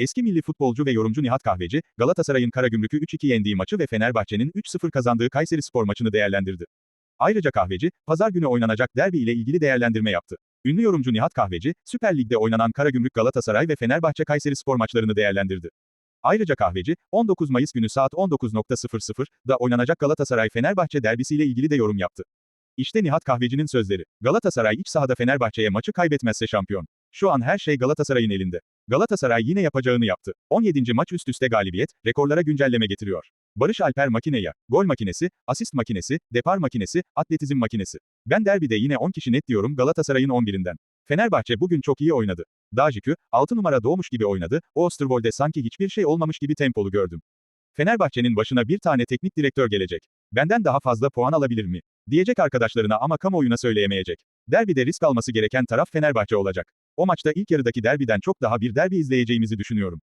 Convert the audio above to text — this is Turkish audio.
Eski milli futbolcu ve yorumcu Nihat Kahveci, Galatasaray'ın Karagümrük'ü 3-2 yendiği maçı ve Fenerbahçe'nin 3-0 kazandığı Kayseri Spor maçını değerlendirdi. Ayrıca Kahveci, pazar günü oynanacak derbi ile ilgili değerlendirme yaptı. Ünlü yorumcu Nihat Kahveci, Süper Lig'de oynanan Karagümrük Galatasaray ve Fenerbahçe Kayseri Spor maçlarını değerlendirdi. Ayrıca Kahveci, 19 Mayıs günü saat 19.00'da oynanacak Galatasaray-Fenerbahçe derbisiyle ilgili de yorum yaptı. İşte Nihat Kahveci'nin sözleri. Galatasaray iç sahada Fenerbahçe'ye maçı kaybetmezse şampiyon. Şu an her şey Galatasaray'ın elinde. Galatasaray yine yapacağını yaptı. 17. maç üst üste galibiyet, rekorlara güncelleme getiriyor. Barış Alper makineye, gol makinesi, asist makinesi, depar makinesi, atletizm makinesi. Ben derbide yine 10 kişi net diyorum Galatasaray'ın 11'inden. Fenerbahçe bugün çok iyi oynadı. Dajikü, 6 numara doğmuş gibi oynadı, o Osterwold'e sanki hiçbir şey olmamış gibi tempolu gördüm. Fenerbahçe'nin başına bir tane teknik direktör gelecek. Benden daha fazla puan alabilir mi? Diyecek arkadaşlarına ama kamuoyuna söyleyemeyecek. Derbide risk alması gereken taraf Fenerbahçe olacak. O maçta ilk yarıdaki derbiden çok daha bir derbi izleyeceğimizi düşünüyorum.